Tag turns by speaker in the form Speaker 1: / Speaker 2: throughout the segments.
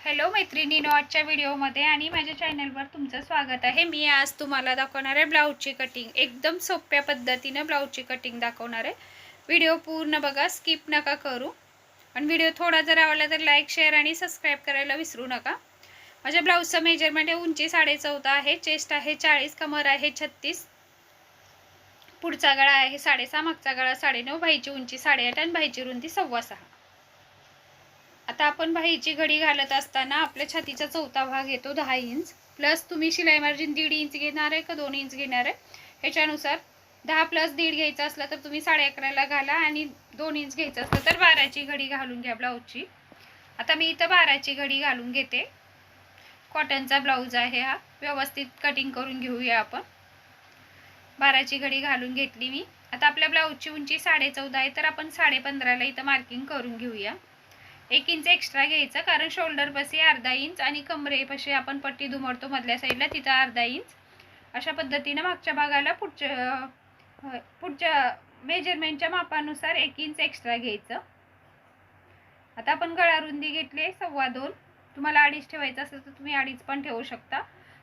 Speaker 1: Hello मैत्रिणीनो आजच्या व्हिडिओमध्ये आणि माझ्या चॅनलवर तुमचं स्वागत आहे. मी आज तुम्हाला दाखवणार आहे ब्लाऊजची कटिंग एकदम सोप्या पद्धतीनं ब्लाऊजची कटिंग दाखवणार आहे. व्हिडिओ पूर्ण बघा स्किप नका करू. आणि व्हिडिओ थोडा जर आवडला तर लाईक शेअर आणि सबस्क्राईब करायला विसरू नका. माझ्या ब्लाऊजचं मेजरमेंट आहे उंची साडेचौदा आहे चेस्ट आहे चाळीस कमर आहे छत्तीस. पुढचा गळा आहे साडेसहा मागचा गळा साडेनऊ भाईची उंची साडेआठ आणि भाईची रुंदी सव्वा सहा. आता आपण बाहीची घडी घालत असताना आपल्या छातीचा चौथा भाग येतो दहा इंच. प्लस तुम्ही शिलाई मार्जिन दीड इंच घेणार आहे का दोन इंच घेणार आहे? ह्याच्यानुसार दहा प्लस दीड घ्यायचं असलं तर तुम्ही साडे अकराला घाला आणि दोन इंच घ्यायचं असलं तर बाराची घडी घालून घ्या ब्लाऊजची. आता मी इथं बाराची घडी घालून घेते. कॉटनचा ब्लाऊज आहे हा. व्यवस्थित कटिंग करून घेऊया आपण. बाराची घडी घालून घेतली मी. आता आपल्या ब्लाऊजची उंची साडे चौदा आहे तर आपण साडे पंधराला इथं मार्किंग करून घेऊया. एक इंच एक्स्ट्रा घ्यायचं कारण शोल्डरपाशी अर्धा इंच आणि कमरेपाशी आपण पट्टी दुमडतो मधल्या साईडला तिथं अर्धा इंच अशा पद्धतीनं मागच्या भागाला पुढच्या पुढच्या मेजरमेंटच्या मापानुसार एक इंच एक्स्ट्रा घ्यायचं. आता आपण गळा रुंदी घेतली सव्वा दोन. तुम्हाला अडीच ठेवायचं असेल तर तुम्ही अडीच पण ठेवू शकता.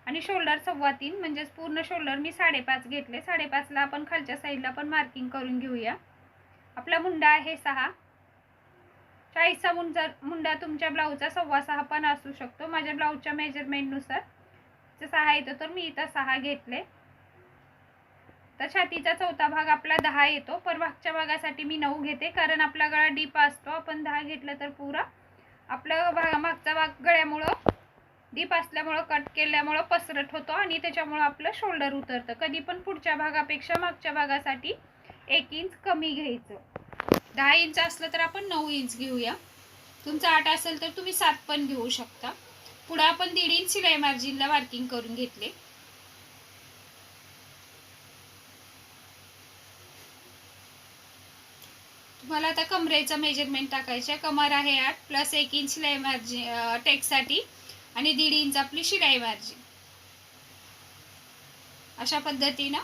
Speaker 1: आणि शोल्डर सव्वा तीन म्हणजेच पूर्ण शोल्डर मी साडेपाच घेतले. साडेपाचला आपण खालच्या साईडला पण मार्किंग करून घेऊया. आपला मुंडा आहे सहा. चाळीसचा मुंजा मुंडा तुमच्या ब्लाऊजचा सव्वा सहा पण असू शकतो. माझ्या ब्लाऊजच्या मेजरमेंटनुसार जर सहा येतो तर मी इथं सहा घेतले. तर छातीचा चौथा भाग आपला दहा येतो. पर मागच्या भागासाठी मी नऊ घेते कारण आपला गळा डीप असतो. आपण दहा घेतलं तर पुरा. आपलं भाग मागचा भाग गळ्यामुळं डीप असल्यामुळं कट केल्यामुळं पसरट होतो आणि त्याच्यामुळं आपलं शोल्डर उतरतं. कधी पण पुढच्या भागापेक्षा मागच्या भागासाठी एक इंच कमी घ्यायचं. दहा इंच असलं तर आपण नऊ इंच घेऊया. तुमचा आठ असेल तर तुम्ही सात पण घेऊ शकता. पुढं आपण दीड इंच शिलाई मार्जिनला मार्किंग करून घेतले. तुम्हाला आता कमरेचं मेजरमेंट टाकायचं आहे. कमर आहे आठ प्लस एक इंच शिलाई मार्जिन टेकसाठी आणि दीड इंच आपली शिलाई मार्जिन अशा पद्धतीनं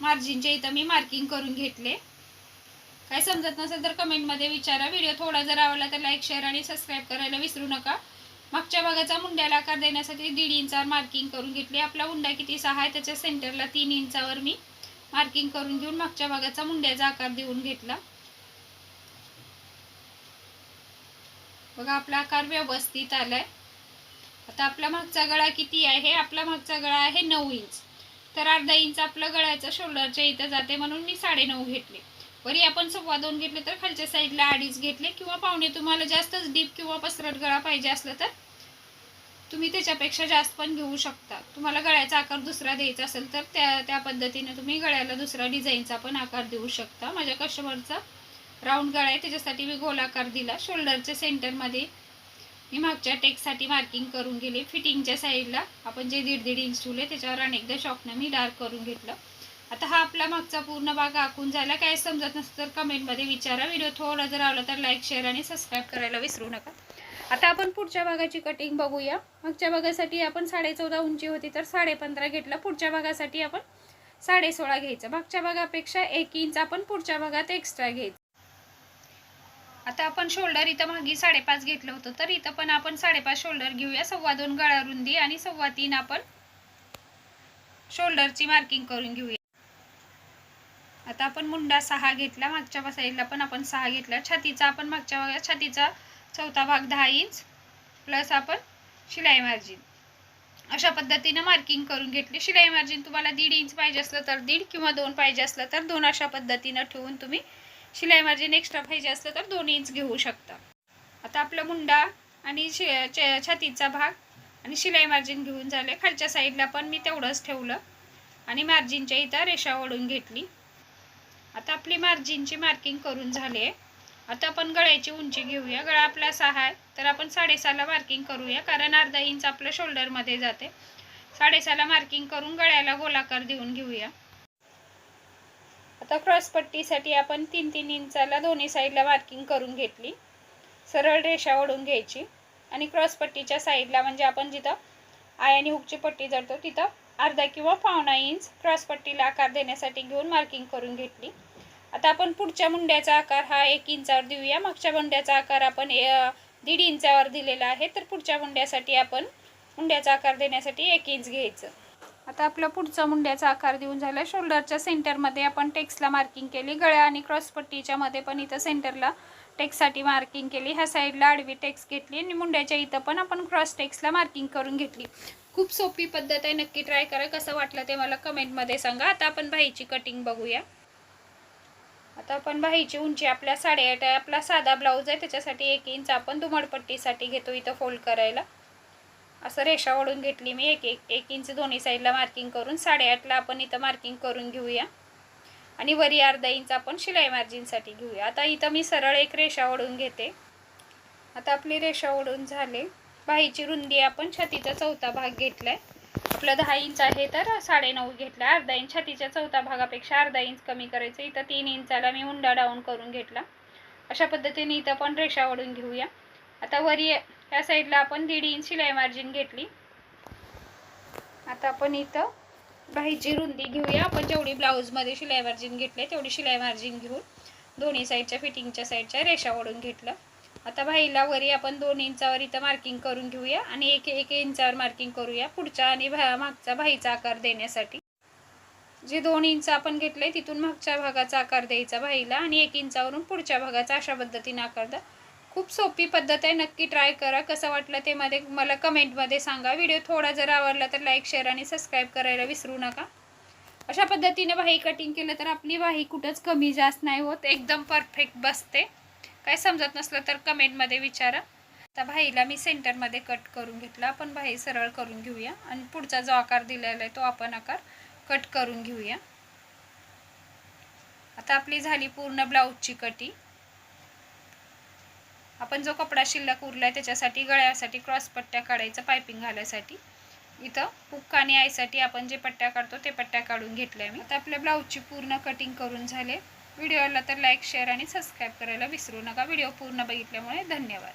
Speaker 1: मार्जिनच्या इथं मी मार्किंग करून घेतले. काय समजत नसेल तर कमेंटमध्ये विचारा. व्हिडिओ थोडा जर आवडला तर लाईक शेअर आणि सबस्क्राईब करायला विसरू नका. मागच्या भागाचा मुंड्याला आकार देण्यासाठी दीड इंचावर मार्किंग करून घेतली. आपला हुंडा किती? सहा आहे. त्याच्या सेंटरला तीन इंचावर मी मार्किंग करून घेऊन मागच्या भागाचा मुंड्याचा आकार देऊन घेतला. बघा आपला आकार व्यवस्थित आलाय. आता आपला मागचा गळा किती आहे? आपला मागचा गळा आहे नऊ इंच. तर अर्धा इंच आपलं गळ्याचं शोल्डरच्या इथं जाते म्हणून मी साडेनऊ घेतले. वरी आपण सव्वा दोन घेतले तर खालच्या साईडला अडीच घेतले किंवा पाहुणे तुम्हाला जास्तच डीप किंवा पसरट गळा पाहिजे असलं तर तुम्ही त्याच्यापेक्षा जास्त पण घेऊ शकता. तुम्हाला गळ्याचा आकार दुसरा द्यायचा असेल तर त्या त्या पद्धतीने तुम्ही गळ्याला दुसरा डिझाईनचा पण आकार देऊ शकता. माझ्या कस्टमरचा राऊंड गळा आहे त्याच्यासाठी मी गोल आकार दिला. शोल्डरच्या सेंटरमध्ये मी मागच्या टेकसाठी मार्किंग करून गेले. फिटिंगच्या साईडला आपण जे दीड दीड इंच ठेवले त्याच्यावर अनेकदा शॉपनं मी डार्क करून घेतलं. आता हा आपला मागचा पूर्ण भाग आखून झाला. काय समजत नसतं तर कमेंटमध्ये विचारा. व्हिडिओ थोडा जर आवला तर लाईक शेअर आणि सबस्क्राईब करायला विसरू नका. आता आपण पुढच्या भागाची कटिंग बघूया. मागच्या भागासाठी आपण साडे चौदा उंची होती तर साडे पंधरा घेतलं. पुढच्या भागासाठी आपण साडे सोळा घ्यायचं. मागच्या भागापेक्षा एक इंच आपण पुढच्या भागात एक्स्ट्रा घ्यायचं. आता आपण शोल्डर इथं मागे साडेपाच घेतलं होतं. तर इथं पण आपण साडेपाच शोल्डर घेऊया. सव्वा दोन गळा रुंदी आणि सव्वा तीन आपण शोल्डरची मार्किंग करून घेऊया. आता आपण मुंडा सहा घेतला मागच्या साईडला पण आपण सहा घेतला. छातीचा आपण मागच्या भागात छातीचा चौथा भाग दहा इंच प्लस आपण शिलाई मार्जिन अशा पद्धतीनं मार्किंग करून घेतली. शिलाई मार्जिन तुम्हाला दीड इंच पाहिजे असलं तर दीड किंवा दोन पाहिजे असलं तर दोन. अशा पद्धतीनं ठेवून तुम्ही शिलाई मार्जिन एक्स्ट्रा पाहिजे असलं तर दोन इंच घेऊ शकता. आता आपला मुंडा आणि शि छातीचा भाग आणि शिलाई मार्जिन घेऊन झाले. खालच्या साईडला पण मी तेवढंच ठेवलं आणि मार्जिनच्या इथं रेषा ओढून घेतली. आता आपली मार्जिनची मार्किंग करून झाली आहे. आता आपण गळ्याची उंची घेऊया. गळा आपला सहा आहे. तर आपण साडेसहाला मार्किंग करूया. कारण अर्धा इंच आपलं शोल्डरमध्ये जाते. साडेसहाला मार्किंग करून गळ्याला गोलाकार देऊन घेऊया. आता क्रॉसपट्टीसाठी आपण तीन तीन इंचाला दोन्ही साईडला मार्किंग करून घेतली. सरळ रेषा ओढून घ्यायची. आणि क्रॉस पट्टीच्या साईडला म्हणजे आपण जिथं आय आणि हुकची पट्टी जडतो तिथं अर्धा किंवा पावणा इंच क्रॉसपट्टीला आकार देण्यासाठी घेऊन मार्किंग करून घेतली. आता आपण पुढच्या मुंड्याचा आकार हा एक इंचावर देऊया. मागच्या मुंड्याचा आकार आपण दीड इंचावर दिलेला आहे. तर पुढच्या मुंड्यासाठी आपण मुंड्याचा आकार देण्यासाठी एक इंच घ्यायचं. आता आपला पुढचा मुंड्याचा आकार देऊन झाला. शोल्डरच्या सेंटरमध्ये आपण टेक्सला मार्किंग केली. गळ्या आणि क्रॉसपट्टीच्या मध्ये पण इथं सेंटरला टेक्ससाठी मार्किंग केली. ह्या साईडला आडवी टेक्स घेतली आणि मुंड्याच्या इथं पण आपण क्रॉस टेक्सला मार्किंग करून घेतली. खूप सोपी पद्धत आहे. नक्की ट्राय करा. कसं वाटलं ते मला कमेंटमध्ये सांगा. आता आपण बाईची कटिंग बघूया. आता आपण बाहीची उंची आपल्या साडेआठ आहे. आपला साधा ब्लाऊज आहे. त्याच्यासाठी एक इंच आपण दुमडपट्टीसाठी घेतो इथं फोल्ड करायला. असं रेषा ओढून घेतली मी. एक एक एक इंच दोन्ही साईडला मार्किंग करून साडेआठला आपण इथं मार्किंग करून घेऊया. आणि वरी अर्धा इंच आपण शिलाई मार्जिनसाठी घेऊया. आता इथं मी सरळ एक रेषा ओढून घेते. आता आपली रेषा ओढून झाले. बाहीची रुंदी आपण छातीचा चौथा भाग घेतलाय. आपलं दहा इंच आहे तर साडेनऊ घेतला. अर्धा इंच छातीच्या चौथा भागापेक्षा अर्धा इंच कमी करायचं. इथं तीन इंचाला मी उंडा डाऊन करून घेतला. अशा पद्धतीने इथं पण रेषा ओढून घेऊया. आता वरी या साईडला आपण दीड इंच शिलाई मार्जिन घेतली. आता आपण इथं बाहीची रुंदी घेऊया. आपण जेवढी ब्लाऊजमध्ये शिलाई मार्जिन घेतले तेवढी शिलाई मार्जिन घेऊन दोन्ही साईडच्या फिटिंगच्या साईडच्या रेषा ओढून घेतलं. आता भाईला वरी आपण दोन इंचावर इथं मार्किंग करून घेऊया आणि एक एक इंचावर मार्किंग करूया पुढच्या आणि भा मागचा भाईचा आकार देण्यासाठी. जे दोन इंच आपण घेतले तिथून मागच्या भागाचा आकार द्यायचा भाईला आणि एक इंचावरून पुढच्या भागाचा अशा पद्धतीने आकार द्या. खूप सोपी पद्धत आहे नक्की ट्राय करा. कसं वाटलं ते मध्ये मला कमेंटमध्ये सांगा. व्हिडिओ थोडा जर आवडला तर लाईक शेअर आणि सबस्क्राईब करायला विसरू नका. अशा पद्धतीने भाई कटिंग केलं तर आपली बाही कुठंच कमी जास्त नाही होत. एकदम परफेक्ट बसते. काय समजत नसलं तर कमेंटमध्ये विचारा. आता भाईला मी सेंटरमध्ये कट करून घेतला. आपण भाई सरळ करून घेऊया. आणि पुढचा जो आकार दिलेला आहे तो आपण आकार कट करून घेऊया. आता आपली झाली पूर्ण ब्लाऊजची कटिंग आपण जो कपडा शिल्लक उरलाय त्याच्यासाठी गळ्यासाठी क्रॉस पट्ट्या काढायचं पायपिंग घालायसाठी. इथं हुक्का आणि आईसाठी आपण जे पट्ट्या काढतो ते पट्ट्या काढून घेतल्या मी. आता आपल्या ब्लाऊजची पूर्ण कटिंग करून झाले. व्हिडिओला तर लाईक शेअर आणि सबस्क्राईब करायला विसरू नका. व्हिडिओ पूर्ण बघितल्यामुळे धन्यवाद.